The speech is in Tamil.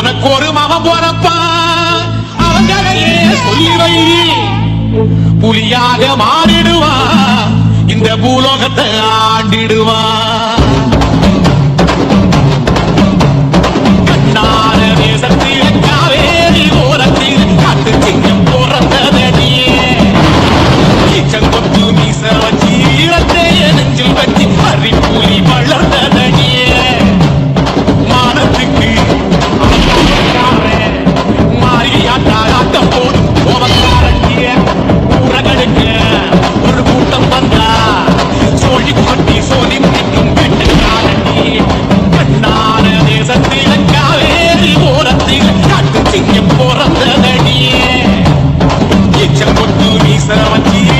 உனக்கு ஒரு மகன் போறப்பா? அவங்களையே சொல்லி வை. புலியாக மாறிடுவா. இந்த பூலோகத்தை ஆண்டிடுவா. செங்கொத்து மீச வச்சு ஈரத்தையே நெஞ்சில் வச்சு அறிப்புலி வளர்ந்த Mr. Monkey.